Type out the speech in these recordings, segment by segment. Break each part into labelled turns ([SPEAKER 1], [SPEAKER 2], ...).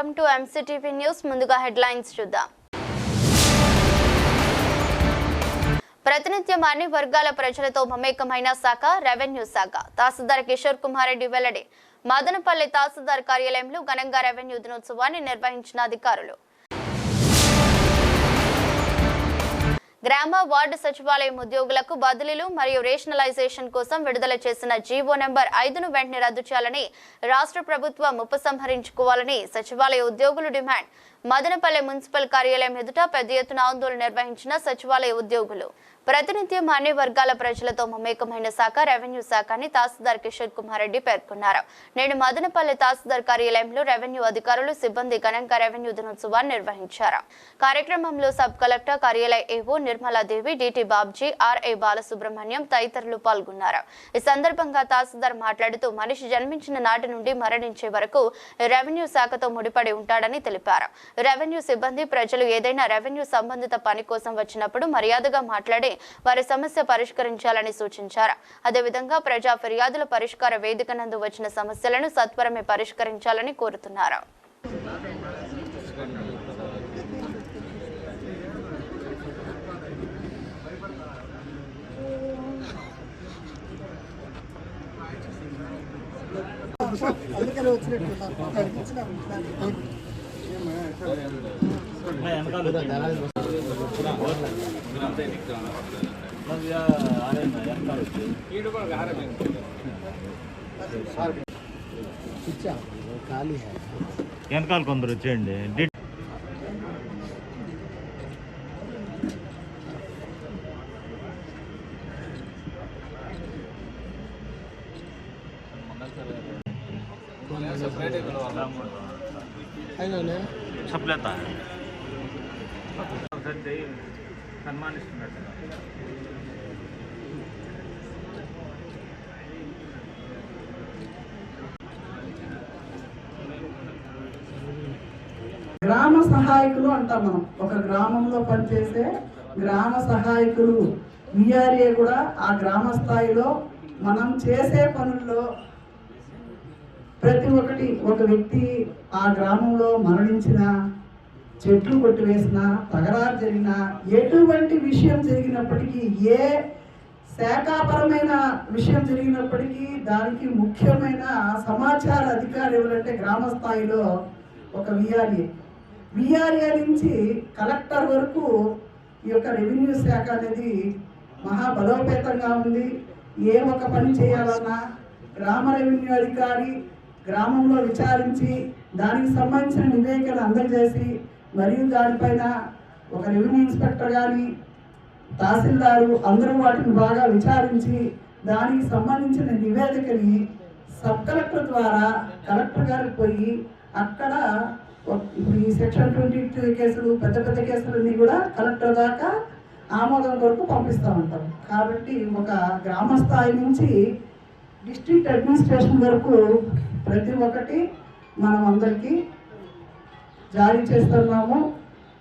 [SPEAKER 1] Welcome to MCTV news ముందుగా headlines చూద్దాం. ప్రతినిత్యం అన్ని వర్గాల ప్రజలతో మమేకమైన శాఖ రెవెన్యూ శాఖ. తహసీల్దార్ కిషోర్ కుమార్ రెడ్డి వెల్లడి. మదనపల్లి తహసీల్దార్ కార్యాలయంలో ఘనంగా రెవెన్యూ దినోత్సవాన్ని నిర్వహించిన అధికారులు. గ్రామ వార్డు సచివాలయం ఉద్యోగులకు బదిలీలు మరియు రేషనలైజేషన్ కోసం విడుదల చేసిన జీవో నెంబర్ ఐదును వెంటనే రద్దు చేయాలని రాష్ట్ర ప్రభుత్వం ఉపసంహరించుకోవాలని సచివాలయ ఉద్యోగులు డిమాండ్. మదనపల్లె మున్సిపల్ కార్యాలయం ఎదుట పెద్ద ఎత్తున ఆందోళన నిర్వహించిన సచివాలయ ఉద్యోగులు. ప్రతినిత్యం అన్ని వర్గాల ప్రజలతో మమేకమైన శాఖ రెవెన్యూ శాఖ అని తహసీల్దార్ కిషోర్ కుమార్ రెడ్డి పేర్కొన్నారు. నేడు మదనపల్లి తహసీల్దార్ కార్యాలయంలో రెవెన్యూ అధికారులు సిబ్బంది ఘనంగా రెవెన్యూ దినోత్సవాన్ని నిర్వహించారు. కార్యక్రమంలో సబ్ కలెక్టర్ కార్యాలయ AO Nirmala Devi DT Babji RA Balasubrahmanyam తదితరులు పాల్గొన్నారు. ఈ సందర్భంగా తహసీల్దార్ మాట్లాడుతూ మనిషి జన్మించిన నాటి నుండి మరణించే వరకు రెవెన్యూ శాఖతో ముడిపడి ఉంటాడని తెలిపారు. రెవెన్యూ సిబ్బంది ప్రజలు ఏదైనా రెవెన్యూ సంబంధిత పని కోసం వచ్చినప్పుడు మర్యాదగా మాట్లాడి వారి సమస్య పరిష్కరించాలని సూచించారు. అదేవిధంగా ప్రజా ఫిర్యాదుల పరిష్కార వేదిక నందు వచ్చిన సమస్యలను సత్వరమే పరిష్కరించాలని కోరుతున్నారు.
[SPEAKER 2] అందుకని వచ్చినట్టు
[SPEAKER 3] వెనకాల కొందరు వచ్చేయండి డి-
[SPEAKER 2] అయినా
[SPEAKER 3] సప్లేత సన్మానిస్తున్నట్టు
[SPEAKER 2] గ్రామ సహాయకులు అంటాం మనం. ఒక గ్రామంలో పనిచేసే గ్రామ సహాయకులు. విఆర్ఏ కూడా ఆ గ్రామ స్థాయిలో మనం చేసే పనుల్లో ప్రతి ఒక్కటి ఒక వ్యక్తి ఆ గ్రామంలో మరణించిన చెట్లు కొట్టివేసిన తగరారు జరిగిన ఎటువంటి విషయం జరిగినప్పటికీ ఏ శాఖాపరమైన విషయం జరిగినప్పటికీ దానికి ముఖ్యమైన సమాచార అధికారి ఎవరంటే గ్రామ స్థాయిలో ఒక విఆర్ఏ విఆర్ఏ నుంచి కలెక్టర్ వరకు ఈ యొక్క రెవెన్యూ శాఖ అనేది మహా బలోపేతంగా ఉంది. ఏ ఒక పని చేయాలన్నా గ్రామ రెవెన్యూ అధికారి గ్రామంలో విచారించి దానికి సంబంధించిన నివేదికలు అందజేసి మరియు దానిపైన ఒక రెవెన్యూ ఇన్స్పెక్టర్ కానీ తహసీల్దారు అందరూ వాటిని బాగా విచారించి దానికి సంబంధించిన నివేదికని సబ్ కలెక్టర్ ద్వారా కలెక్టర్ గారికి పోయి అక్కడ ఇప్పుడు ఈ సెక్షన్ ట్వంటీ టూ కేసులు పెద్ద పెద్ద కేసులన్నీ కూడా కలెక్టర్ దాకా ఆమోదం కొరకు పంపిస్తూ ఉంటాం. కాబట్టి ఒక గ్రామ స్థాయి నుంచి డిస్ట్రిక్ట్ అడ్మినిస్ట్రేషన్ వరకు ప్రతి ఒక్కటి మనం అందరికీ జారీ చేస్తున్నాము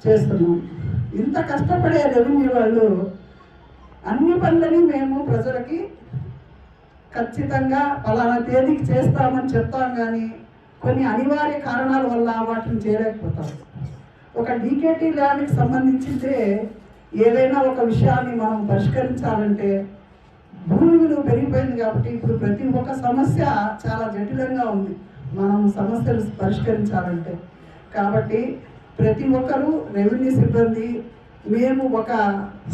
[SPEAKER 2] చేస్తున్నాము ఇంత కష్టపడే రెవెన్యూ వాళ్ళు అన్ని పనులని మేము ప్రజలకి ఖచ్చితంగా పలానా తేదీకి చేస్తామని చెప్తాం కానీ కొన్ని అనివార్య కారణాల వల్ల వాటిని చేయలేకపోతాం. ఒక డీకేటీ ల్యాండ్కి సంబంధించిందే ఏదైనా ఒక విషయాన్ని మనం పరిష్కరించాలంటే భూమి విలువ పెరిగిపోయింది కాబట్టి ఇప్పుడు ప్రతి ఒక్క సమస్య చాలా జటిలంగా ఉంది. మనం సమస్యలు పరిష్కరించాలంటే. కాబట్టి ప్రతి ఒక్కరూ రెవెన్యూ సిబ్బంది మేము ఒక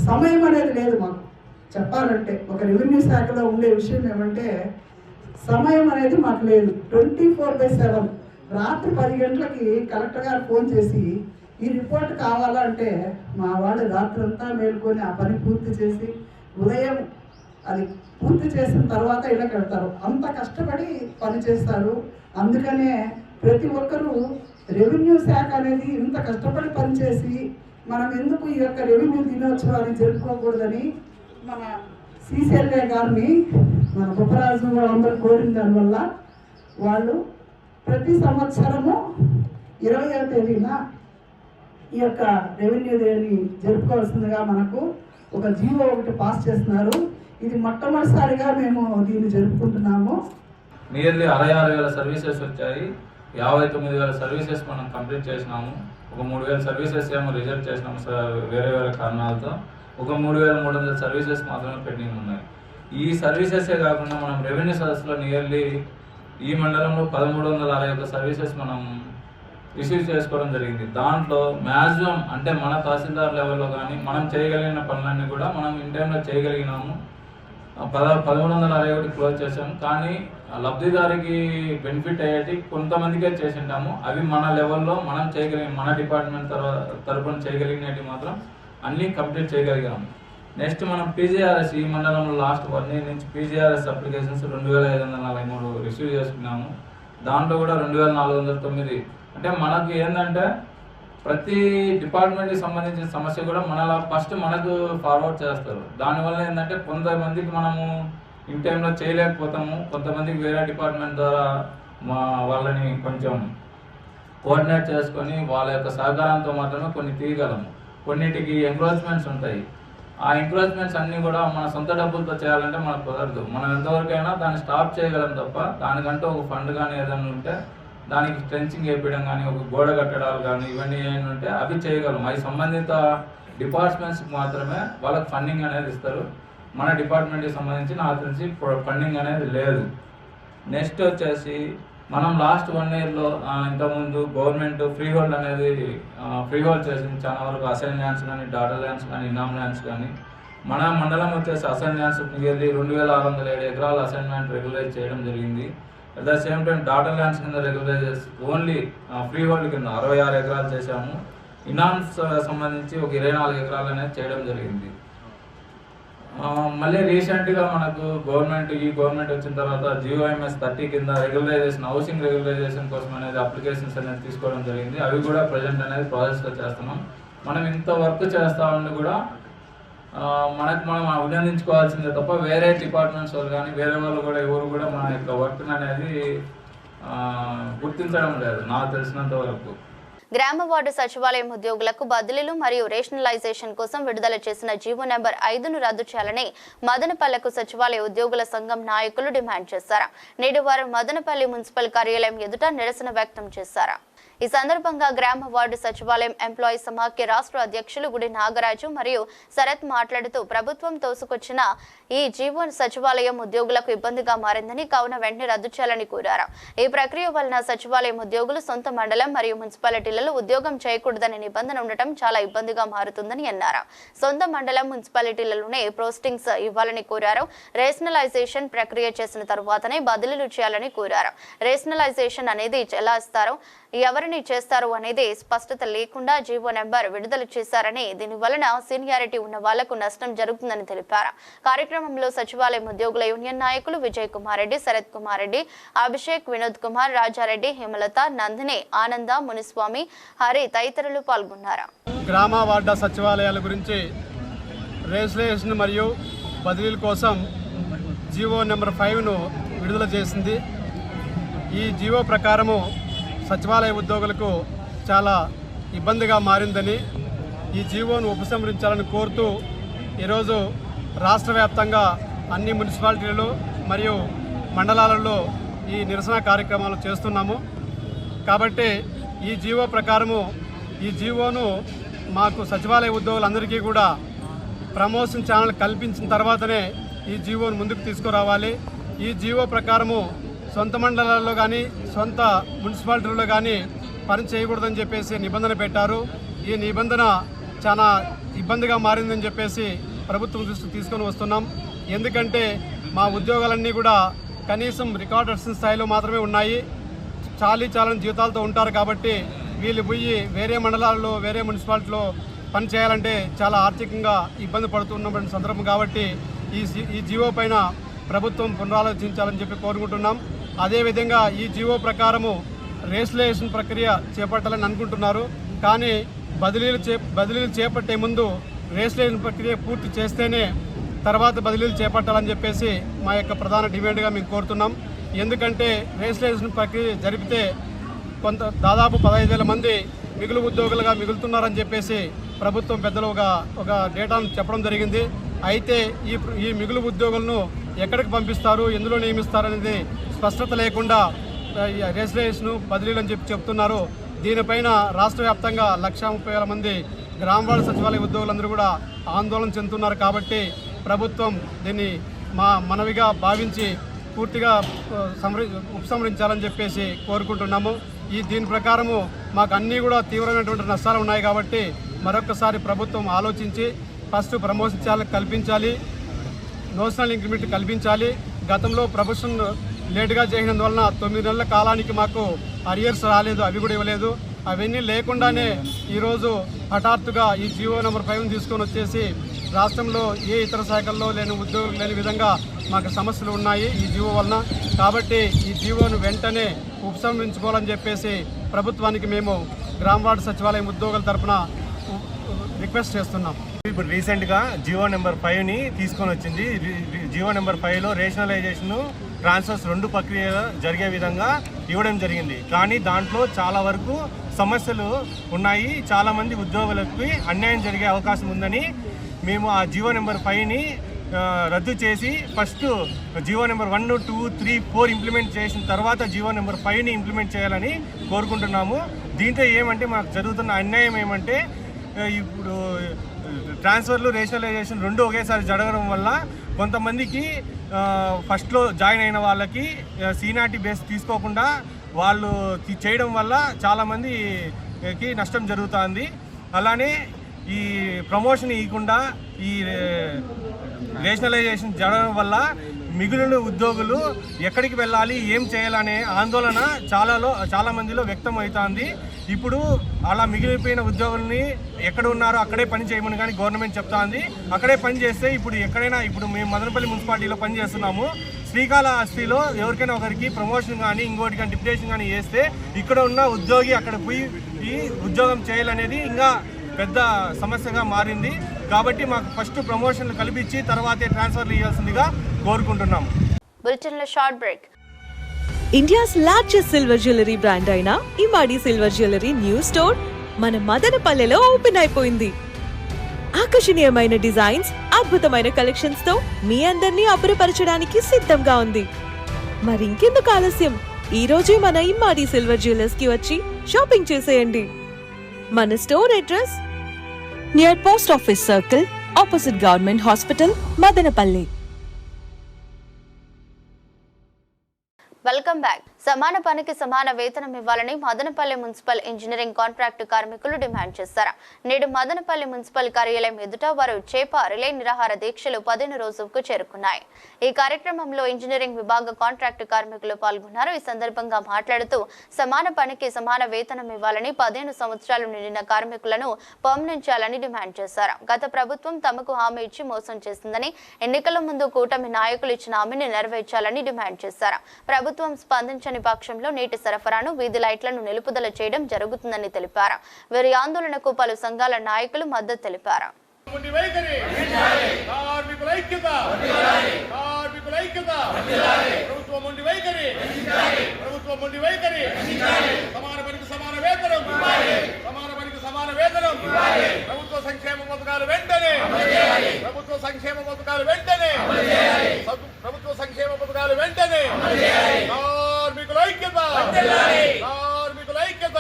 [SPEAKER 2] సమయం అనేది లేదు మాకు. చెప్పాలంటే ఒక రెవెన్యూ శాఖలో ఉండే విషయం ఏమంటే సమయం అనేది మాకు లేదు. Twenty four by seven. రాత్రి పది గంటలకి కలెక్టర్ గారు ఫోన్ చేసి ఈ రిపోర్ట్ కావాలంటే మా వాళ్ళు రాత్రంతా మేల్కొని ఆ పని పూర్తి చేసి ఉదయం అది పూర్తి చేసిన తర్వాత ఇళ్ళకి వెళ్తారు. అంత కష్టపడి పని చేస్తారు. అందుకనే ప్రతి ఒక్కరూ రెవెన్యూ శాఖ అనేది ఇంత కష్టపడి పనిచేసి మనం ఎందుకు ఈ యొక్క రెవెన్యూ దినోత్సవాన్ని జరుపుకోకూడదని మన సీసీఎల్ఏ గారిని మన గొప్పరాజు అందరూ కోరిన దానివల్ల వాళ్ళు ప్రతి సంవత్సరము ఇరవయో తేదీన ఈ యొక్క రెవెన్యూ డేని జరుపుకోవాల్సిందిగా మనకు ఒక జీవో ఒకటి పాస్ చేస్తున్నారు. ఇది మొట్టమొదటిసారిగా మేము దీన్ని జరుపుకుంటున్నాము.
[SPEAKER 4] నియర్లీ అరవై ఆరు వేల సర్వీసెస్ వచ్చాయి. యాభై తొమ్మిది వేల సర్వీసెస్ మనం కంప్లీట్ చేసినాము. ఒక మూడు వేల సర్వీసెస్ ఏమో రిజెక్ట్ చేసినాము సార్ వేరే వేరే కారణాలతో. ఒక మూడు వేల మూడు వందల సర్వీసెస్ మాత్రమే పెండింగ్ ఉన్నాయి. ఈ సర్వీసెసే కాకుండా మనం రెవెన్యూ సదస్సులో నియర్లీ ఈ మండలంలో పదమూడు వందల అరవై ఒక్క సర్వీసెస్ మనం రిసీవ్ చేసుకోవడం జరిగింది. దాంట్లో మ్యాక్సిమం అంటే మన తహసీల్దార్ లెవెల్లో కానీ మనం చేయగలిగిన పనులన్నీ కూడా మనం ఇన్ టైంలో చేయగలిగినాము. పద పదమూడు వందల అరవై ఒకటి క్లోజ్ చేసాము కానీ ఆ లబ్ధిదారికి బెనిఫిట్ అయ్యేటి కొంతమందికే చేసింటాము. అవి మన లెవెల్లో మనం చేయగలిగిన మన డిపార్ట్మెంట్ తర్వాత తరపున చేయగలిగినవి మాత్రం అన్నీ కంప్లీట్ చేయగలిగాము. నెక్స్ట్ మనం పీజీఆర్ఎస్ ఈ మండలంలో లాస్ట్ వన్ ఇయర్ నుంచి పీజీఆర్ఎస్ అప్లికేషన్స్ రెండు వేల ఐదు వందల నలభై మూడు రిసీవ్ చేసుకున్నాము. దాంట్లో కూడా రెండు వేల నాలుగు వందల తొమ్మిది. అంటే మనకు ఏంటంటే ప్రతి డిపార్ట్మెంట్కి సంబంధించిన సమస్య కూడా మనలా ఫస్ట్ మనకు ఫార్వర్డ్ చేస్తారు. దానివల్ల ఏంటంటే కొంతమందికి మనము ఇన్ టైంలో చేయలేకపోతాము. కొంతమందికి వేరే డిపార్ట్మెంట్ ద్వారా మా వాళ్ళని కొంచెం కోఆర్డినేట్ చేసుకొని వాళ్ళ యొక్క సహకారంతో మాత్రమే కొన్ని తీయగలము. కొన్నిటికి ఎంక్రోచ్మెంట్స్ ఉంటాయి. ఆ ఎంక్రోచ్మెంట్స్ అన్నీ కూడా మన సొంత డబ్బులతో చేయాలంటే మనకు కుదరదు. మనం ఎంతవరకైనా దాన్ని స్టాప్ చేయగలం తప్ప దానికంటే ఒక ఫండ్ కానీ ఏదైనా ఉంటే దానికి స్ట్రెంచింగ్ వేయడం కానీ ఒక గోడ కట్టడాలు కానీ ఇవన్నీ ఏమైనా ఉంటే అవి చేయగలం. అవి సంబంధిత డిపార్ట్మెంట్స్కి మాత్రమే వాళ్ళకి ఫండింగ్ అనేది ఇస్తారు. మన డిపార్ట్మెంట్కి సంబంధించి నాకు తెలిసి ఫండింగ్ అనేది లేదు. నెక్స్ట్ వచ్చేసి మనం లాస్ట్ వన్ ఇయర్లో ఇంతకుముందు గవర్నమెంట్ ఫ్రీ హోల్డ్ అనేది ఫ్రీ హోల్డ్ చేసింది చాలా వరకు అసైన్ ల్యాండ్స్ కానీ డాటర్ ల్యాండ్స్ కానీ ఇనామ్ ల్యాండ్స్ కానీ మన మండలం వచ్చేసి అసైన్ ల్యాండ్స్ నియర్లీ రెండు వేల ఆరు వందల ఏడు ఎకరాల అసైన్మెంట్ రెగ్యులైజ్ చేయడం జరిగింది. At the same time dotted lands కింద రెగ్యులైజ్ చేసి ఓన్లీ ఫ్రీ హోల్డ్ కింద అరవై ఆరు ఎకరాలు చేశాము. ఇనామ్స్ సంబంధించి ఒక ఇరవై నాలుగు ఎకరాలు అనేది చేయడం జరిగింది. మళ్ళీ రీసెంట్గా మనకు గవర్నమెంట్ ఈ గవర్నమెంట్ వచ్చిన తర్వాత జియోఎంఎస్ థర్టీ కింద రెగ్యులరైజేషన్ హౌసింగ్ రెగ్యులరైజేషన్ కోసం అనేది అప్లికేషన్స్ అనేది తీసుకోవడం జరిగింది. అవి కూడా ప్రజెంట్ అనేది ప్రాసెస్లో చేస్తున్నాం. మనం ఇంత వర్క్ చేస్తా ఉండి కూడా మనకు మనం అభినందించుకోవాల్సిందే తప్ప వేరే డిపార్ట్మెంట్స్ వాళ్ళు కానీ వేరే వాళ్ళు కూడా ఎవరు కూడా మన యొక్క వర్క్ అనేది గుర్తించడం లేదు. నాకు తెలిసినంత వరకు.
[SPEAKER 1] గ్రామ వార్డు సచివాలయం ఉద్యోగులకు బదిలీలు మరియు రేషనలైజేషన్ కోసం విడుదల చేసిన జీవో నెంబర్ ఐదును రద్దు చేయాలని మదనపల్లెకు సచివాలయ ఉద్యోగుల సంఘం నాయకులు డిమాండ్ చేశారు. నేడు వారు మదనపల్లి మున్సిపల్ కార్యాలయం ఎదుట నిరసన వ్యక్తం చేశారు. ఈ సందర్భంగా గ్రామ వార్డు సచివాలయం ఎంప్లాయీ సమాఖ్య రాష్ట్ర అధ్యక్షులు గుడి నాగరాజు మరియు శరత్ మాట్లాడుతూ ప్రభుత్వం తోసుకొచ్చిన ఈ జీవో సచివాలయం ఉద్యోగులకు ఇబ్బందిగా మారిందని కావున వెంటనే రద్దు చేయాలని కోరారు. ఈ ప్రక్రియ వలన సచివాలయం ఉద్యోగులు సొంత మండలం మరియు మున్సిపాలిటీలలో ఉద్యోగం చేయకూడదనే నిబంధన ఉండటం చాలా ఇబ్బందిగా మారుతుందని అన్నారు. సొంత మండలం మున్సిపాలిటీలలోనే పోస్టింగ్స్ ఇవ్వాలని కోరారు. రేషనలైజేషన్ ప్రక్రియ చేసిన తర్వాతనే బదిలీలు చేయాలని కోరారు. రేషనలైజేషన్ అనేది ఎలా ఇస్తారో? ఎవరిని చేస్తారు అనేది స్పష్టత లేకుండా జీవో నెంబర్ విడుదల చేశారని దీని వలన సీనియారిటీ ఉన్న వాళ్ళకు నష్టం జరుగుతుందని తెలిపారు. కార్యక్రమంలో సచివాలయం ఉద్యోగుల యూనియన్ నాయకులు విజయ్ కుమార్ రెడ్డి శరత్ కుమార్ రెడ్డి అభిషేక్ వినోద్ కుమార్ రాజారెడ్డి హేమలత నందిని ఆనంద మునిస్వామి హరి తదితరులు పాల్గొన్నారు.
[SPEAKER 5] గ్రామ వార్డ సచివాలయాల గురించి రిజిస్ట్రేషన్ మరియు బదిలీల కోసం జీవో నెంబర్ ఫైవ్ను విడుదల చేసింది. ఈ జీవో ప్రకారము సచివాలయ ఉద్యోగులకు చాలా ఇబ్బందిగా మారిందని ఈ జీవోను ఉపసంహరించాలని కోరుతూ ఈరోజు రాష్ట్ర వ్యాప్తంగా అన్ని మున్సిపాలిటీలు మరియు మండలాలలో ఈ నిరసన కార్యక్రమాలు చేస్తున్నాము. కాబట్టి ఈ జీవో ప్రకారము ఈ జీవోను మాకు సచివాలయ ఉద్యోగులందరికీ కూడా ప్రమోషన్ ఛానల్ కల్పించిన తర్వాతనే ఈ జీవోను ముందుకు తీసుకురావాలి. ఈ జీవో ప్రకారము సొంత మండలాల్లో కానీ సొంత మున్సిపాలిటీల్లో కానీ పని చేయకూడదని చెప్పేసి నిబంధన పెట్టారు. ఈ నిబంధన చాలా ఇబ్బందిగా మారిందని చెప్పేసి ప్రభుత్వం దృష్టికి తీసుకొని వస్తున్నాం. ఎందుకంటే మా ఉద్యోగాలన్నీ కూడా కనీసం రికార్డర్స్ స్థాయిలో మాత్రమే ఉన్నాయి. చాలీ చాలని జీతాలతో ఉంటారు కాబట్టి వీళ్ళు పోయి వేరే మండలాల్లో వేరే మున్సిపాలిటీలో పని చేయాలంటే చాలా ఆర్థికంగా ఇబ్బంది పడుతున్నటువంటి సందర్భం కాబట్టి ఈ జీ- ఈ జీవో పైన ప్రభుత్వం పునరాలోచించాలని చెప్పి కోరుకుంటున్నాం. అదేవిధంగా ఈ జీవో ప్రకారము రేషనలైజేషన్ ప్రక్రియ చేపట్టాలని అనుకుంటున్నారు. కానీ బదిలీలు చే బదిలీలు చేపట్టే ముందు రేషనలైజేషన్ ప్రక్రియ పూర్తి చేస్తేనే తర్వాత బదిలీలు చేపట్టాలని చెప్పేసి మా యొక్క ప్రధాన డిమాండ్గా మేము కోరుతున్నాం. ఎందుకంటే రేజిస్ట్రేషన్ ప్రక్రియ జరిపితే కొంత దాదాపు పదహైదు వేల మంది మిగులు ఉద్యోగులుగా మిగులుతున్నారని చెప్పేసి ప్రభుత్వం పెద్దలు ఒక ఒక డేటాను చెప్పడం జరిగింది. అయితే ఈ ఈ మిగులు ఉద్యోగులను ఎక్కడికి పంపిస్తారు ఎందులో నియమిస్తారు అనేది స్పష్టత లేకుండా రేస్లేషన్ బదిలీలు అని చెప్పి చెప్తున్నారు. దీనిపైన రాష్ట్ర వ్యాప్తంగా లక్ష ముప్పై వేల మంది గ్రామవాడ సచివాలయ ఉద్యోగులందరూ కూడా ఆందోళన చెందుతున్నారు కాబట్టి ప్రభుత్వం దీన్ని మా మనవిగా భావించి పూర్తిగా ఆ, ఉపసంహరించాలని చెప్పేసి కోరుకుంటున్నాము. ఈ దీని ప్రకారము మాకు అన్నీ కూడా తీవ్రమైనటువంటి నష్టాలు ఉన్నాయి కాబట్టి మరొకసారి ప్రభుత్వం ఆలోచించి ఫస్ట్ ప్రమోషన్ కల్పించాలి నోషనల్ ఇంక్రిమెంట్ కల్పించాలి. గతంలో ప్రమోషన్ లేటుగా చేసినందువలన తొమ్మిది నెలల కాలానికి మాకు అరియర్స్ రాలేదు అవి కూడా ఇవ్వలేదు. అవన్నీ లేకుండానే ఈరోజు హఠాత్తుగా ఈ జియో నెంబర్ ఫైవ్ని తీసుకొని వచ్చేసి రాష్ట్రంలో ఏ ఇతర శాఖల్లో లేని ఉద్యోగులు లేని విధంగా మాకు సమస్యలు ఉన్నాయి ఈ జీవో వలన. కాబట్టి ఈ జీవోను వెంటనే ఉపసంహరించుకోవాలని చెప్పేసి ప్రభుత్వానికి మేము గ్రామ వార్డు సచివాలయం ఉద్యోగుల తరపున రిక్వెస్ట్ చేస్తున్నాం.
[SPEAKER 6] ఇప్పుడు రీసెంట్గా జియో నెంబర్ ఫైవ్ని తీసుకొని వచ్చింది. జియో నెంబర్ ఫైవ్లో రేషనలైజేషను ట్రాన్స్ఫర్స్ రెండు ప్రక్రియ జరిగే విధంగా ఇవ్వడం జరిగింది. కానీ దాంట్లో చాలా వరకు సమస్యలు ఉన్నాయి. చాలామంది ఉద్యోగులకి అన్యాయం జరిగే అవకాశం ఉందని మేము ఆ జియో నెంబర్ ఫైవ్ని రద్దు చేసి first GO number one two three four implement చేసిన తర్వాత జియో నెంబర్ ఫైవ్ని ఇంప్లిమెంట్ చేయాలని కోరుకుంటున్నాము. దీంతో ఏమంటే మాకు జరుగుతున్న అన్యాయం ఏమంటే ఇప్పుడు ట్రాన్స్ఫర్లు రేషనలైజేషన్ రెండు ఒకేసారి జరగడం వల్ల కొంతమందికి ఫస్ట్లో జాయిన్ అయిన వాళ్ళకి సీనాటి బేస్ తీసుకోకుండా వాళ్ళు చేయడం వల్ల చాలామందికి నష్టం జరుగుతుంది. అలానే ఈ ప్రమోషన్ ఇవ్వకుండా ఈ నేషనలైజేషన్ రేషనలైజేషన్ జరగడం వల్ల మిగిలిన ఉద్యోగులు ఎక్కడికి వెళ్ళాలి ఏం చేయాలనే ఆందోళన చాలాలో చాలా మందిలో వ్యక్తం అవుతుంది. ఇప్పుడు అలా మిగిలిపోయిన ఉద్యోగుల్ని ఎక్కడ ఉన్నారో అక్కడే పని చేయమని కానీ గవర్నమెంట్ చెప్తాంది. అక్కడే పని చేస్తే ఇప్పుడు ఎక్కడైనా ఇప్పుడు మేము మదనపల్లి మున్సిపాలిటీలో పని చేస్తున్నాము. శ్రీకాళహస్తిలో ఎవరికైనా ఒకరికి ప్రమోషన్ కానీ ఇంకోటి కానీ డిప్యుటేషన్ కానీ చేస్తే ఇక్కడ ఉన్న ఉద్యోగి అక్కడ పోయి ఉద్యోగం చేయాలనేది ఇంకా పెద్ద సమస్యగా మారింది. కాబట్టి మాకు ఫస్ట్ ప్రమోషన్లు కల్పించి తర్వాతే ట్రాన్స్ఫర్లు ఇవ్వాల్సిందిగా కోరుకుంటున్నాము.
[SPEAKER 1] బులెటిన్లో short break.
[SPEAKER 7] India's largest silver jewellery brand అయిన Imadi silver jewellery new store మన మదనపల్లెలో ఓపెన్ అయిపోయింది. ఆకర్షణీయమైన డిజైన్స్ అద్భుతమైన కలెక్షన్స్తో మీ అందరినీ అబ్బురపరచడానికి సిద్ధంగా ఉంది. మరి ఇంకెందుకు ఆలస్యం? ఈ రోజే మన ఇమ్మాడి సిల్వర్ జ్యువెలర్స్కి వచ్చి షాపింగ్ చేసేయండి. మన store address near post office circle opposite government hospital Madanapalli.
[SPEAKER 1] Welcome back సమాన పనికి సమాన వేతనం ఇవ్వాలని మదనపల్లి మున్సిపల్ ఇంజనీరింగ్ కాంట్రాక్టు కార్మికులు డిమాండ్ చేశారు. నేడు మదనపల్లి మున్సిపల్ కార్యాలయం ఎదుట వారు చేప రిలే నిరాహార దీక్షలు పదిహేను రోజుకు చేరుకున్నాయి. ఈ కార్యక్రమంలో ఇంజనీరింగ్ విభాగ కాంట్రాక్టు కార్మికులు పాల్గొన్నారు. ఈ సందర్భంగా మాట్లాడుతూ సమాన పనికి సమాన వేతనం ఇవ్వాలని పదిహేను సంవత్సరాలు నిండిన కార్మికులను పంపించాలని డిమాండ్ చేశారు. గత ప్రభుత్వం తమకు హామీ ఇచ్చి మోసం చేసిందని ఎన్నికల ముందు కూటమి నాయకులు ఇచ్చిన హామీని నెరవేర్చాలని డిమాండ్ చేశారు. ప్రభుత్వం స్పందించని పక్షంలో నీటి సరఫరాను వీధి లైట్లను నిలుపుదల చేయడం జరుగుతుందని తెలిపారు. వీరి ఆందోళనకు పలు సంఘాల నాయకులు మద్దతు తెలిపారు.
[SPEAKER 8] సమాన ప్రభుత్వ సంక్షేమ పథకాలు వెంటనే. ప్రభుత్వ సంక్షేమ పథకాలు వెంటనే. ప్రభుత్వ సంక్షేమ పథకాలు వెంటనే. కార్మికుల ఐక్యత. కార్మికుల ఐక్యత.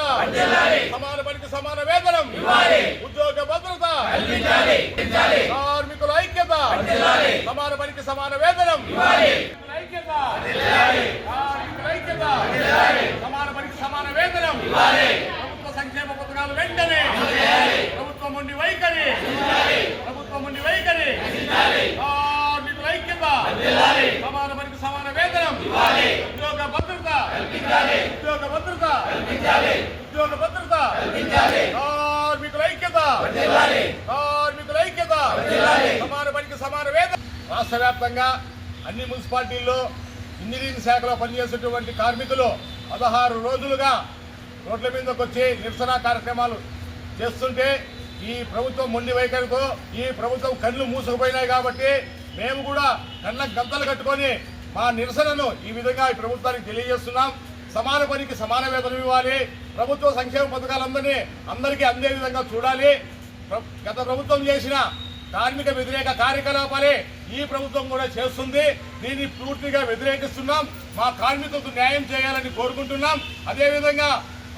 [SPEAKER 8] సమాన పనికి సమాన వేతనం. ఉద్యోగ భద్రత. కార్మికుల ఐక్యత. సమాన పనికి సమాన వేతనం. ఐక్యత. ఐక్యత. సమాన పనికి సమాన వేతనం. ప్రభుత్వ సంక్షేమ పథకాలు వెంటనే. ప్రభుత్వం ఉండి వైఖరి. ప్రభుత్వం ఉండి వైఖరి. కార్మికుల ఐక్యత. సమాన పనికి సమాన వేతనం. ఉద్యోగ భద్రత. కార్మికుల ఐక్యత. కార్మికుల ఐక్యత. సమాన పనికి సమాన వేతనం రాష్ట్ర వ్యాప్తంగా అన్ని మున్సిపాలిటీల్లో ఇంజనీరింగ్ శాఖలో పనిచేసేటువంటి కార్మికులు పదహారు రోజులుగా రోడ్ల మీదకి వచ్చి నిరసన కార్యక్రమాలు చేస్తుంటే ఈ ప్రభుత్వం మొండి వైఖరితో ఈ ప్రభుత్వం కళ్ళు మూసుకుపోయినాయి కాబట్టి మేము కూడా కళ్ళ గంతలు కట్టుకొని మా నిరసనను ఈ విధంగా ఈ ప్రభుత్వానికి తెలియజేస్తున్నాం. సమాన పనికి సమాన వేతనం ఇవ్వాలి. ప్రభుత్వ సంక్షేమ పథకాలందరినీ అందరికీ అందే విధంగా చూడాలి. గత ప్రభుత్వం చేసిన కార్మిక వ్యతిరేక కార్యకలాపాలే ఈ ప్రభుత్వం కూడా చేస్తుంది. దీన్ని పూర్తిగా వ్యతిరేకిస్తున్నాం. మా కార్మికులకు న్యాయం చేయాలని కోరుకుంటున్నాం. అదేవిధంగా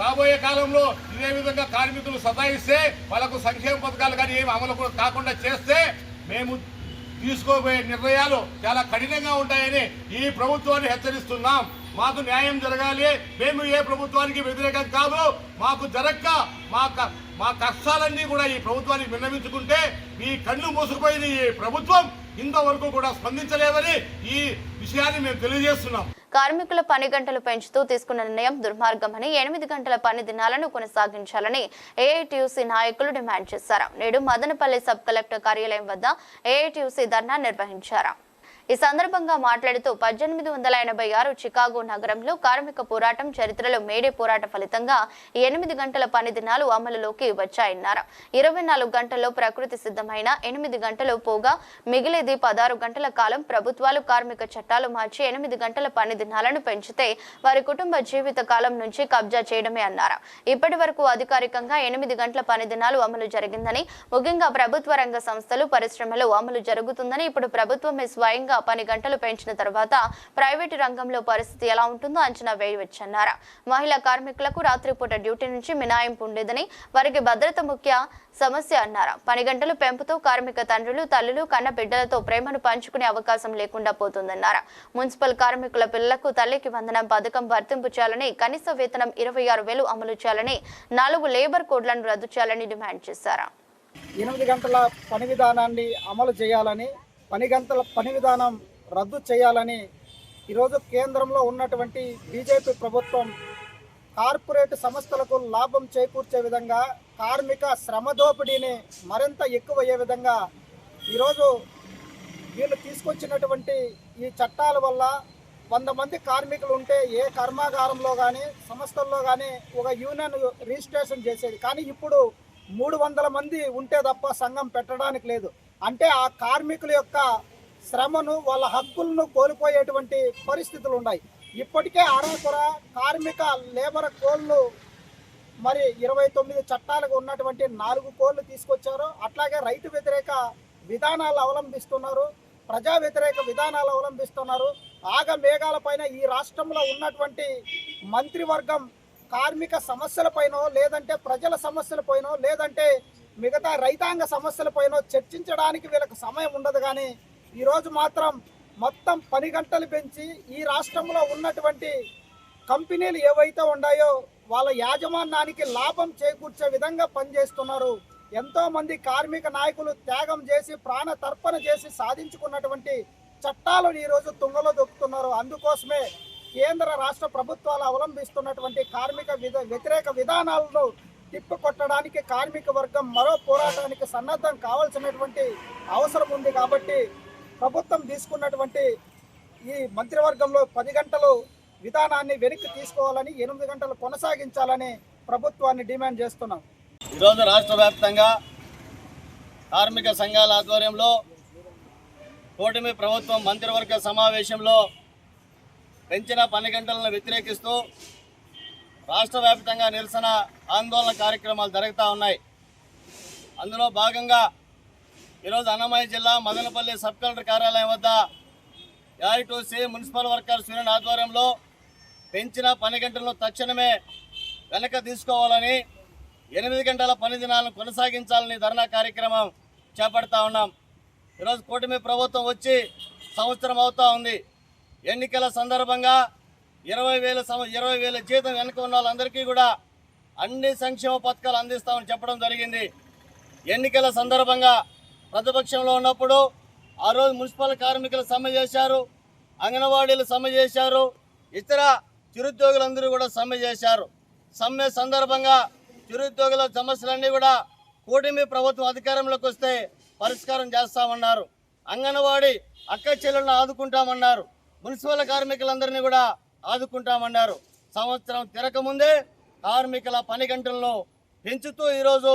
[SPEAKER 8] రాబోయే కాలంలో ఇదే విధంగా కార్మికులు సతాయిస్తే వాళ్ళకు సంక్షేమ పథకాలు కానీ ఏమి అమలు కూడా కాకుండా చేస్తే మేము తీసుకోబోయే నిర్ణయాలు చాలా కఠినంగా ఉంటాయని ఈ ప్రభుత్వాన్ని హెచ్చరిస్తున్నాం. మాకు న్యాయం జరగాలి. మేము ఏ ప్రభుత్వానికి వ్యతిరేకం కాదు. మాకు జరక్క మా క- మా కష్టాలన్నీ కూడా ఈ ప్రభుత్వానికి విన్నవించుకుంటే ఈ కళ్ళు మూసుకుపోయిన ఈ ప్రభుత్వం ఇంతవరకు కూడా స్పందించలేదని ఈ విషయాన్ని మేము తెలియజేస్తున్నాం.
[SPEAKER 1] కార్మికుల పని గంటలు పెంచుతూ తీసుకున్న నిర్ణయం దుర్మార్గమని ఎనిమిది గంటల పని దినాలను కొనసాగించాలని ఏఐటియుసి నాయకులు డిమాండ్ చేశారు. నేడు మదనపల్లి సబ్ కలెక్టర్ కార్యాలయం వద్ద ఏఐటియుసి ధర్నా నిర్వహించారు. ఈ సందర్భంగా మాట్లాడుతూ పద్దెనిమిది వందల ఎనభై ఆరు చికాగో నగరంలో కార్మిక పోరాటం చరిత్రలో మేడే పోరాట ఫలితంగా ఎనిమిది గంటల పని దినాలు అమలులోకి వచ్చాయన్నారు. ఇరవై నాలుగు గంటల్లో ప్రకృతి సిద్ధమైన ఎనిమిది గంటలు పోగా మిగిలేది పదహారు గంటల కాలం ప్రభుత్వాలు కార్మిక చట్టాలు మార్చి ఎనిమిది గంటల పని దినాలను పెంచితే వారి కుటుంబ జీవిత కాలం నుంచి కబ్జా చేయడమే అన్నారు. ఇప్పటి వరకు అధికారికంగా ఎనిమిది గంటల పని దినాలు అమలు జరిగిందని ముఖ్యంగా ప్రభుత్వ రంగ సంస్థలు పరిశ్రమలు అమలు జరుగుతుందని ఇప్పుడు ప్రభుత్వమే స్వయంగా పని గంటలు పెంచిన తర్వాత ప్రైవేటు రంగంలో పరిస్థితి ఎలా ఉంటుందో అంచనా వేయవచ్చన్నారు. మహిళా కార్మికులకు రాత్రిపూట డ్యూటీ నుంచి మినాయింపు ఉండేదని వారికి భద్రత ముఖ్య సమస్య అన్నారు. పని గంటలు పెంపుతో కార్మిక తండ్రులు తల్లులు కన్న బిడ్డలతో ప్రేమను పంచుకునే అవకాశం లేకుండా పోతుందన్నారు. మున్సిపల్ కార్మికుల పిల్లలకు తల్లికి వందనం పథకం వర్తింపు చేయాలని కనీస వేతనం ఇరవై ఆరు వేలు అమలు చేయాలని నాలుగు లేబర్ కోడ్లను రద్దు చేయాలని డిమాండ్ చేశారు.
[SPEAKER 9] ఎనిమిది గంటల పని విధానాన్ని అమలు చేయాలని పని గంటల పని విధానం రద్దు చేయాలని ఈరోజు కేంద్రంలో ఉన్నటువంటి బీజేపీ ప్రభుత్వం కార్పొరేట్ సంస్థలకు లాభం చేకూర్చే విధంగా కార్మిక శ్రమ దోపిడీని మరింత ఎక్కువయ్యే విధంగా ఈరోజు వీళ్ళు తీసుకొచ్చినటువంటి ఈ చట్టాల వల్ల వంద మంది కార్మికులు ఉంటే ఏ కర్మాగారంలో కానీ సంస్థల్లో కానీ ఒక యూనియన్ రిజిస్ట్రేషన్ చేసేది. కానీ ఇప్పుడు మూడు వందల మంది ఉంటే తప్ప సంఘం పెట్టడానికి లేదు. అంటే ఆ కార్మికుల యొక్క శ్రమను వాళ్ళ హక్కులను కోల్పోయేటువంటి పరిస్థితులు ఉన్నాయి. ఇప్పటికే అరాకొర కార్మిక లేబర్ కోళ్ళు మరి ఇరవై తొమ్మిది చట్టాలకు ఉన్నటువంటి నాలుగు కోళ్ళు తీసుకొచ్చారు. అట్లాగే రైతు వ్యతిరేక విధానాలు అవలంబిస్తున్నారు. ప్రజా వ్యతిరేక విధానాలు అవలంబిస్తున్నారు. ఆగ మేఘాలపైన ఈ రాష్ట్రంలో ఉన్నటువంటి మంత్రివర్గం కార్మిక సమస్యలపైనో లేదంటే ప్రజల సమస్యలపైనో లేదంటే మిగతా రైతాంగ సమస్యలపైనో చర్చించడానికి వీళ్ళకి సమయం ఉండదు కానీ ఈరోజు మాత్రం మొత్తం పని గంటలు పెంచి ఈ రాష్ట్రంలో ఉన్నటువంటి కంపెనీలు ఏవైతే ఉన్నాయో వాళ్ళ యాజమాన్యానికి లాభం చేకూర్చే విధంగా పనిచేస్తున్నారు. ఎంతోమంది కార్మిక నాయకులు త్యాగం చేసి ప్రాణ తర్పణ చేసి సాధించుకున్నటువంటి చట్టాలను ఈరోజు తుంగలో దొక్కుతున్నారు. అందుకోసమే కేంద్ర రాష్ట్ర ప్రభుత్వాలు అవలంబిస్తున్నటువంటి కార్మిక విధ వ్యతిరేక విధానాలను తిప్పికొట్టడానికి కార్మిక వర్గం మరో పోరాటానికి సన్నద్ధం కావాల్సినటువంటి అవసరం ఉంది కాబట్టి ప్రభుత్వం తీసుకున్నటువంటి ఈ మంత్రివర్గంలో పది గంటలు విధానాన్ని వెనక్కి తీసుకోవాలని ఎనిమిది గంటలు కొనసాగించాలని ప్రభుత్వాన్ని డిమాండ్ చేస్తున్నాం.
[SPEAKER 10] ఈరోజు రాష్ట్ర వ్యాప్తంగా కార్మిక సంఘాల ఆధ్వర్యంలో కూటమి ప్రభుత్వం మంత్రివర్గ సమావేశంలో పెంచిన పని గంటలను వ్యతిరేకిస్తూ రాష్ట్ర వ్యాప్తంగా నిరసన ఆందోళన కార్యక్రమాలు జరుగుతూ ఉన్నాయి. అందులో భాగంగా ఈరోజు అన్నమయ్య జిల్లా మదనపల్లి సబ్ కలెక్టర్ కార్యాలయం వద్ద ఏఐటూసీ మున్సిపల్ వర్కర్స్ యూనియన్ ఆధ్వర్యంలో పెంచిన పని గంటలను తక్షణమే వెనక తీసుకోవాలని ఎనిమిది గంటల పని దినాలను కొనసాగించాలని ధర్నా కార్యక్రమం చేపడతా ఉన్నాం. ఈరోజు కూటమి ప్రభుత్వం వచ్చి సంవత్సరం అవుతూ ఉంది. ఎన్నికల సందర్భంగా ఇరవై వేల సమ ఇరవై వేల జీతం వెనక ఉన్న వాళ్ళందరికీ కూడా అన్ని సంక్షేమ పథకాలు అందిస్తామని చెప్పడం జరిగింది. ఎన్నికల సందర్భంగా ప్రతిపక్షంలో ఉన్నప్పుడు ఆ రోజు మున్సిపల్ కార్మికులు సమ్మె చేశారు అంగన్వాడీలు సమ్మె చేశారు ఇతర చిరుద్యోగులందరూ కూడా సమ్మె చేశారు. సమ్మె సందర్భంగా చిరుద్యోగుల సమస్యలన్నీ కూడా కూటమి ప్రభుత్వం అధికారంలోకి వస్తే పరిష్కారం చేస్తామన్నారు. అంగన్వాడీ అక్క చెల్లెలను ఆదుకుంటామన్నారు. మున్సిపల్ కార్మికులందరినీ కూడా ఆదుకుంటామన్నారు. సంవత్సరం తిరకముందే కార్మికుల పని గంటలను పెంచుతూ ఈరోజు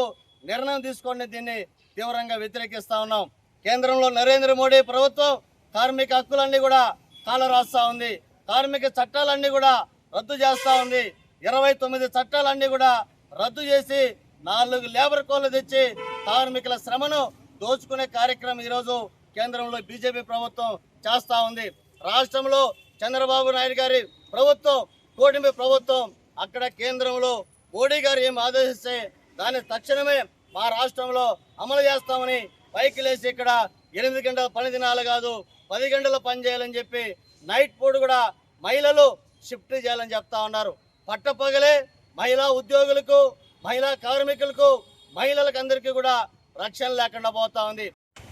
[SPEAKER 10] నిర్ణయం తీసుకొని దీన్ని తీవ్రంగా వ్యతిరేకిస్తూ ఉన్నాం. కేంద్రంలో నరేంద్ర మోడీ ప్రభుత్వం కార్మిక హక్కులన్నీ కూడా కాలరాస్తా ఉంది. కార్మిక చట్టాలన్నీ కూడా రద్దు చేస్తూ ఉంది. ఇరవై తొమ్మిది చట్టాలన్నీ కూడా రద్దు చేసి నాలుగు లేబర్ కోళ్ళు తెచ్చి కార్మికుల శ్రమను దోచుకునే కార్యక్రమం ఈరోజు కేంద్రంలో బీజేపీ ప్రభుత్వం చేస్తూ ఉంది. రాష్ట్రంలో చంద్రబాబు నాయుడు గారి ప్రభుత్వం కూటమి ప్రభుత్వం అక్కడ కేంద్రంలో మోడీ గారు ఏం ఆదేశిస్తే దాన్ని తక్షణమే మా రాష్ట్రంలో అమలు చేస్తామని పైకి లేచి ఇక్కడ ఎనిమిది గంటల పని దినాలు కాదు పది గంటల పని చేయాలని చెప్పి నైట్ పూట కూడా మహిళలు షిఫ్ట్ చేయాలని చెప్తా ఉన్నారు. పట్టపగలే మహిళా ఉద్యోగులకు మహిళా కార్మికులకు మహిళలకు అందరికీ కూడా రక్షణ లేకుండా పోతా ఉంది.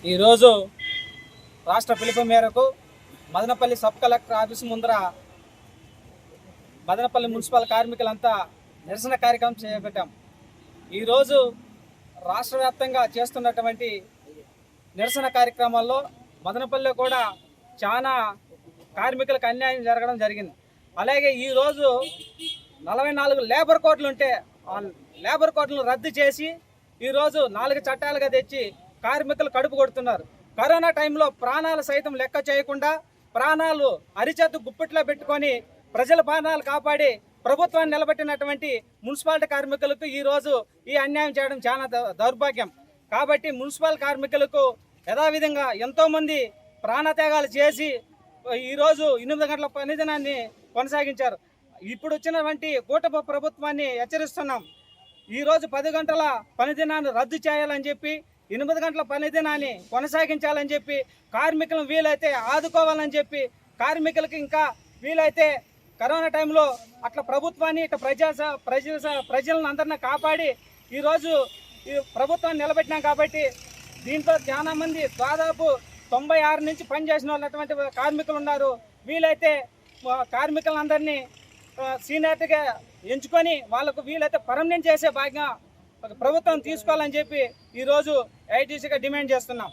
[SPEAKER 11] ఈరోజు రాష్ట్ర పిలుపు మేరకు మదనపల్లి సబ్ కలెక్టర్ ఆఫీస్ ముందర మదనపల్లి మున్సిపల్ కార్మికులంతా నిరసన కార్యక్రమం చేపట్టాం. ఈరోజు రాష్ట్ర వ్యాప్తంగా చేస్తున్నటువంటి నిరసన కార్యక్రమాల్లో మదనపల్లిలో కూడా చాలా కార్మికులకు అన్యాయం జరగడం జరిగింది. అలాగే ఈరోజు నలభై నాలుగు లేబర్ కోట్లు ఉంటే ఆ లేబర్ కోట్లను రద్దు చేసి ఈరోజు నాలుగు చట్టాలుగా తెచ్చి కార్మికులు కడుపు కొడుతున్నారు. కరోనా టైంలో ప్రాణాలు సైతం లెక్క చేయకుండా ప్రాణాలు అరిచేతు గుప్పట్లో పెట్టుకొని ప్రజల ప్రాణాలు కాపాడి ప్రభుత్వాన్ని నిలబెట్టినటువంటి మున్సిపాలిటీ కార్మికులకు ఈరోజు ఈ అన్యాయం చేయడం చాలా దౌర్భాగ్యం. కాబట్టి మున్సిపల్ కార్మికులకు యథావిధంగా ఎంతోమంది ప్రాణత్యాగాలు చేసి ఈరోజు ఎనిమిది గంటల పనిదినాన్ని కొనసాగించారు. ఇప్పుడు వచ్చినటువంటి కూటమి ప్రభుత్వాన్ని హెచ్చరిస్తున్నాం. ఈరోజు పది గంటల పనిదినాన్ని రద్దు చేయాలని చెప్పి ఎనిమిది గంటల పనిదినాన్ని కొనసాగించాలని చెప్పి కార్మికులను వీలైతే ఆదుకోవాలని చెప్పి కార్మికులకు ఇంకా వీలైతే కరోనా టైంలో అట్లా ప్రభుత్వాన్ని ఇట్లా ప్రజా ప్రజల ప్రజలను అందరిని కాపాడి ఈరోజు ఈ ప్రభుత్వాన్ని నిలబెట్టినాం కాబట్టి దీంట్లో చాలా మంది దాదాపు తొంభై ఆరు నుంచి పనిచేసిన వాళ్ళటువంటి కార్మికులు ఉన్నారు. వీలైతే కార్మికులందరినీ సీనియర్గా ఎంచుకొని వాళ్ళకు వీలైతే పర్మనెంట్ చేసే భాగంగా ఒక ప్రభుత్వం తీసుకోవాలని చెప్పి ఈరోజు ఐటీసీగా డిమాండ్ చేస్తున్నాం.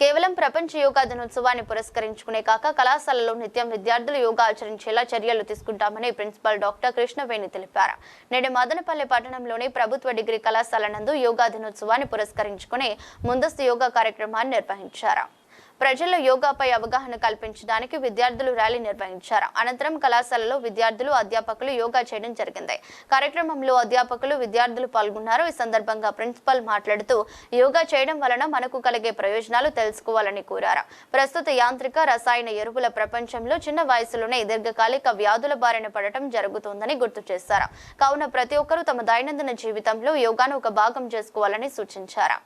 [SPEAKER 1] కేవలం ప్రపంచ యోగా దినోత్సవాన్ని పురస్కరించుకునే కాక కళాశాలలో నిత్యం విద్యార్థులు యోగా ఆచరించేలా చర్యలు తీసుకుంటామని ప్రిన్సిపల్ డాక్టర్ కృష్ణవేణి తెలిపారు. నేడు మదనపల్లి పట్టణంలోని ప్రభుత్వ డిగ్రీ కళాశాల నందు యోగా దినోత్సవాన్ని పురస్కరించుకుని ముందస్తు యోగా కార్యక్రమాన్ని నిర్వహించారు. ప్రజల్లో యోగాపై అవగాహన కల్పించడానికి విద్యార్థులు ర్యాలీ నిర్వహించారు. అనంతరం కళాశాలలో విద్యార్థులు అధ్యాపకులు యోగా చేయడం జరిగింది. కార్యక్రమంలో అధ్యాపకులు విద్యార్థులు పాల్గొన్నారు. ఈ సందర్భంగా ప్రిన్సిపల్ మాట్లాడుతూ యోగా చేయడం వలన మనకు కలిగే ప్రయోజనాలు తెలుసుకోవాలని కోరారు. ప్రస్తుత యాంత్రిక రసాయన ఎరువుల ప్రపంచంలో చిన్న వయసులోనే దీర్ఘకాలిక వ్యాధుల బారిన పడటం జరుగుతోందని గుర్తు చేశారు. కావున ప్రతి ఒక్కరూ తమ దైనందిన జీవితంలో యోగాను ఒక భాగం చేసుకోవాలని సూచించారు.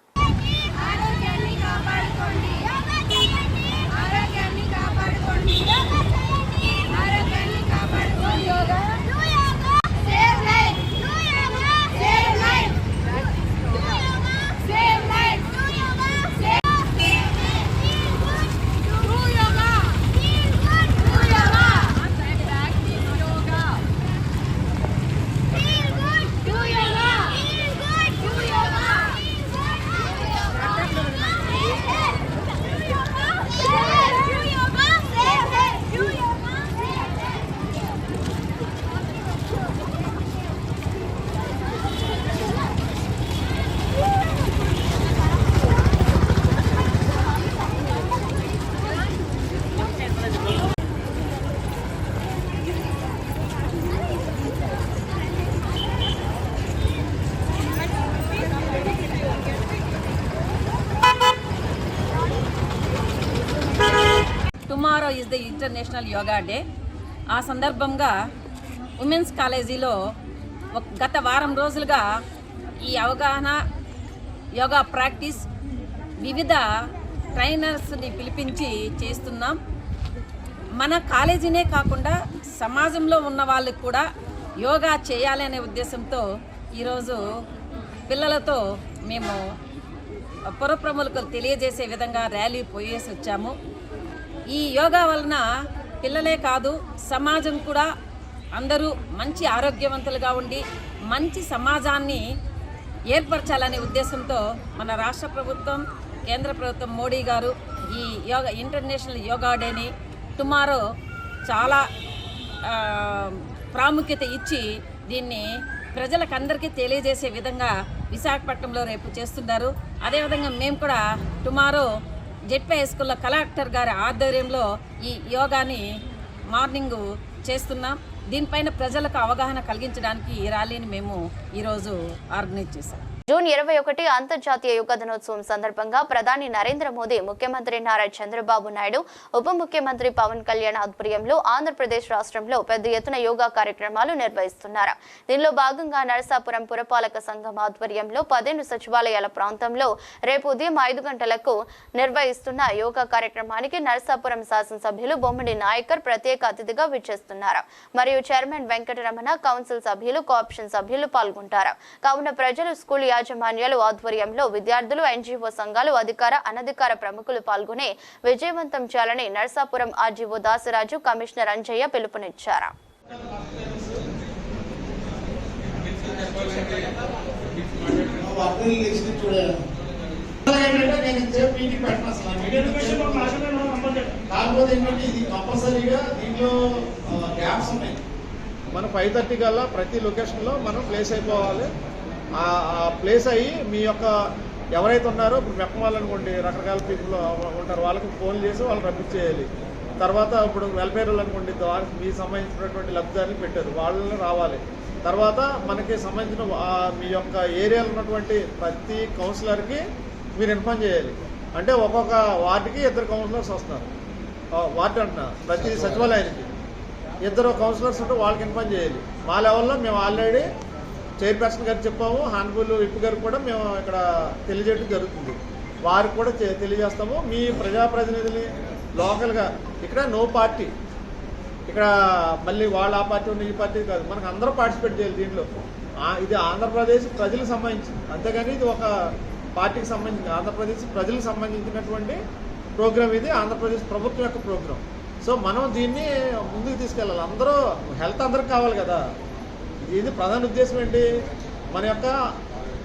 [SPEAKER 12] International yoga day. ఆ సందర్భంగా ఉమెన్స్ కాలేజీలో ఒక- గత వారం రోజులుగా ఈ అవగాహన యోగా ప్రాక్టీస్ వివిధ ట్రైనర్స్ని పిలిపించి చేస్తున్నాం. మన కాలేజీనే కాకుండా సమాజంలో ఉన్న వాళ్ళకి కూడా యోగా చేయాలి అనే ఉద్దేశంతో ఈరోజు పిల్లలతో మేము పురప్రములకు తెలియజేసే విధంగా ర్యాలీ పోయేసి వచ్చాము ఈ యోగా వలన పిల్లలే కాదు సమాజం కూడా అందరూ మంచి ఆరోగ్యవంతులుగా ఉండి మంచి సమాజాన్ని ఏర్పరచాలనే ఉద్దేశంతో మన రాష్ట్ర ప్రభుత్వం కేంద్ర ప్రభుత్వం మోడీ గారు ఈ యోగా ఇంటర్నేషనల్ యోగా డేని టుమారో చాలా ప్రాముఖ్యత ఇచ్చి దీన్ని ప్రజలకందరికీ తెలియజేసే విధంగా విశాఖపట్నంలో రేపు చేస్తున్నారు. అదేవిధంగా మేము కూడా టుమారో జెడ్పీ హై స్కూల్లో కలెక్టర్ గారి ఆధ్వర్యంలో ఈ యోగాని మార్నింగ్ చేస్తున్నాం. దీనిపైన ప్రజలకు అవగాహన కలిగించడానికి ఈ ర్యాలీని మేము ఈరోజు ఆర్గనైజ్ చేశాం.
[SPEAKER 1] జూన్ ఇరవై ఒకటి అంతర్జాతీయ యోగ దినోత్సవం సందర్భంగా ప్రధాని నరేంద్ర మోదీ ముఖ్యమంత్రి నారా చంద్రబాబు నాయుడు ఉప ముఖ్యమంత్రి పవన్ కళ్యాణ్ ఆధ్వర్యంలో ఆంధ్రప్రదేశ్ రాష్ట్రంలో పెద్ద ఎత్తున యోగా కార్యక్రమాలు నిర్వహిస్తున్నారు. దీనిలో భాగంగా నరసాపురం పురపాలక సంఘం ఆధ్వర్యంలో పదిహేను సచివాలయాల ప్రాంతంలో రేపు ఉదయం ఐదు గంటలకు నిర్వహిస్తున్న యోగా కార్యక్రమానికి నరసాపురం శాసనసభ్యులు బొమ్మడి నాయకర్ ప్రత్యేక అతిథిగా విచ్చేస్తున్నారు. మరియు చైర్మన్ వెంకటరమణ కౌన్సిల్ సభ్యులు కోఆప్షన్ సభ్యులు పాల్గొంటారు. కావున ప్రజలు స్కూల్ యాజమాన్యాలు ఆధ్వర్యంలో విద్యార్థులు ఎన్జీఓ సంఘాలు అధికార అనధికార ప్రముఖులు పాల్గొని విజయవంతం చేయాలని నర్సాపురం ఆర్జీఓ దాసరాజు కమిషనర్ అంజయ్య పిలుపునిచ్చారు.
[SPEAKER 13] కాకపోతే ఏంటంటే ఇది కంపల్సరీగా దీంట్లో గ్యాప్స్ ఉన్నాయి.
[SPEAKER 14] మనం ఫైవ్ థర్టీ కల్లా ప్రతి లొకేషన్లో మనం ప్లేస్ అయిపోవాలి. ప్లేస్ అయ్యి మీ యొక్క ఎవరైతే ఉన్నారో ఇప్పుడు అనుకోండి రకరకాల పీపుల్ ఉంటారు. వాళ్ళకి ఫోన్ చేసి వాళ్ళు రప్పించేయాలి. తర్వాత ఇప్పుడు వెల్ఫేర్ అనుకోండి వారికి మీకు సంబంధించినటువంటి లబ్ధిదారులు పెట్టారు. వాళ్ళని రావాలి. తర్వాత మనకి సంబంధించిన మీ యొక్క ఏరియాలో ఉన్నటువంటి ప్రతి కౌన్సిలర్కి మీరు ఇన్ఫార్మ్ చేయాలి. అంటే ఒక్కొక్క వార్డుకి ఇద్దరు కౌన్సిలర్స్ వస్తున్నారు. ఆ, వార్డు అంటున్నా ప్రతి సచివాలయానికి. ఇద్దరు కౌన్సిలర్స్ ఉంటే వాళ్ళకి ఇన్ఫార్మ్ చేయాలి. మా లెవెల్లో మేము ఆల్రెడీ చైర్పర్సన్ గారు చెప్పాము హాన్బుల్ విప్ గారు కూడా మేము ఇక్కడ తెలియజేయడం జరుగుతుంది. వారు కూడా తె- తెలియజేస్తాము. మీ ప్రజాప్రతినిధులు లోకల్గా ఇక్కడ నో పార్టీ. ఇక్కడ మళ్ళీ వాళ్ళ ఆ పార్టీ ఉన్న ఈ పార్టీ కాదు. మనకు అందరూ పార్టిసిపేట్ చేయాలి దీంట్లో. ఇది ఆంధ్రప్రదేశ్ ప్రజలకు సంబంధించి అంతేగాని ఇది ఒక పార్టీకి సంబంధించి ఆంధ్రప్రదేశ్ ప్రజలకు సంబంధించినటువంటి ప్రోగ్రామ్ ఇది. ఆంధ్రప్రదేశ్ ప్రభుత్వం యొక్క ప్రోగ్రాం. సో మనం దీన్ని ముందుకు తీసుకెళ్ళాలి. అందరూ హెల్త్ అందరికి కావాలి కదా. ఇది ప్రధాన ఉద్దేశం ఏంటి? మన యొక్క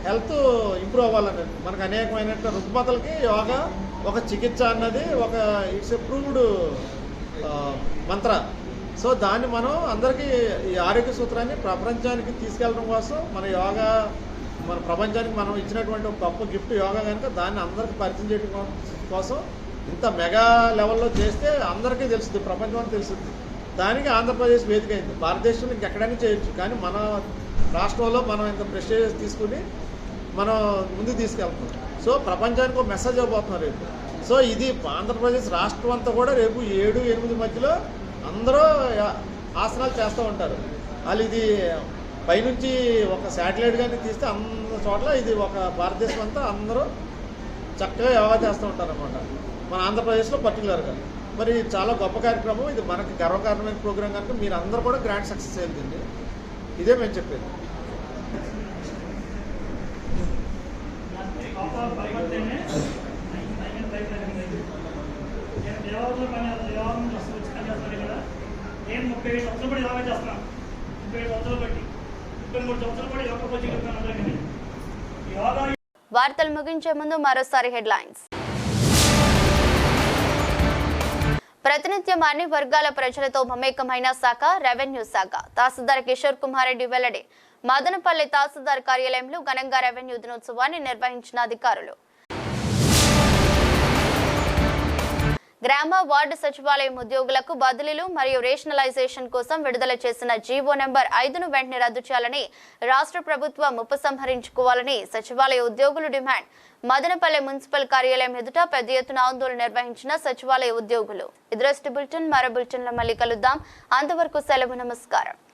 [SPEAKER 14] హెల్త్ ఇంప్రూవ్ అవ్వాలని మనకు అనేకమైన రుగ్మతలకి యోగా ఒక చికిత్స అన్నది ఒక it's a proved mantra. So దాన్ని మనం అందరికీ ఈ ఆరోగ్య సూత్రాన్ని ప్రపంచానికి తీసుకెళ్ళడం కోసం మన యోగా మన ప్రపంచానికి మనం ఇచ్చినటువంటి ఒక గొప్ప గిఫ్ట్ యోగా కనుక దాన్ని అందరికీ పరిచయం చేయడం కోసం ఇంత మెగా లెవెల్లో చేస్తే అందరికీ తెలుస్తుంది ప్రపంచం తెలుస్తుంది. దానికి ఆంధ్రప్రదేశ్ వేదిక అయింది. భారతదేశంలో ఇంకెక్కడైనా చేయొచ్చు. కానీ మన రాష్ట్రంలో మనం ఇంత ప్రెస్టేజ్ తీసుకుని మనం ముందుకు తీసుకెళ్తున్నాం. సో ప్రపంచానికి ఒక మెసేజ్ ఇవ్వబోతున్నారు రేపు. సో ఇది ఆంధ్రప్రదేశ్ రాష్ట్రం అంతా కూడా రేపు ఏడు ఎనిమిది మధ్యలో అందరూ ఆసనాలు చేస్తూ ఉంటారు. వాళ్ళు ఇది పైనుంచి ఒక శాటిలైట్ కానీ తీస్తే అందరి చోట్ల ఇది ఒక భారతదేశం అంతా అందరూ చక్కగా యోగా చేస్తూ ఉంటారు అనమాట మన ఆంధ్రప్రదేశ్లో పర్టికులర్గా మరి చాలా గొప్ప కార్యక్రమం. ఇది మనకి గర్వకారణమైన ప్రోగ్రాం కనుక మీరు అందరూ కూడా గ్రాండ్ సక్సెస్ అయిందండి ఇదే మేము చెప్పేది.
[SPEAKER 15] నేను ముప్పై సంవత్సరాలు కూడా యోగా చేస్తున్నాను ముప్పై సంవత్సరాలు బట్టి ముప్పై మూడు సంవత్సరాలు కూడా యోగా కోచింగ్ యోగా
[SPEAKER 1] వార్తలు ముగించే ముందు మరోసారి హెడ్లైన్స్. ప్రతినిత్యం అన్ని వర్గాల ప్రజలతో మమేకమైన శాఖ రెవెన్యూ శాఖ. తహసీల్దార్ కిషోర్ కుమార్ రెడ్డి వెల్లడి. మదనపల్లి తహసీల్దార్ కార్యాలయంలో ఘనంగా రెవెన్యూ దినోత్సవాన్ని నిర్వహించిన అధికారులు. గ్రామ వార్డు సచివాలయం ఉద్యోగులకు బదిలీలు మరియు రేషనలైజేషన్ కోసం విడుదల చేసిన జీవో నెంబర్ ఐదును వెంటనే రద్దు చేయాలని రాష్ట్ర ప్రభుత్వం ఉపసంహరించుకోవాలని సచివాలయ ఉద్యోగులు డిమాండ్. మదనపల్లె మున్సిపల్ కార్యాలయం ఎదుట పెద్ద ఎత్తున ఆందోళన నిర్వహించిన సచివాలయ ఉద్యోగులు. ఇదరస్ట్ బులెటిన్ మరో బులెటిన్లో మళ్ళీ కలుద్దాం. అంతవరకు సెలవు నమస్కారం.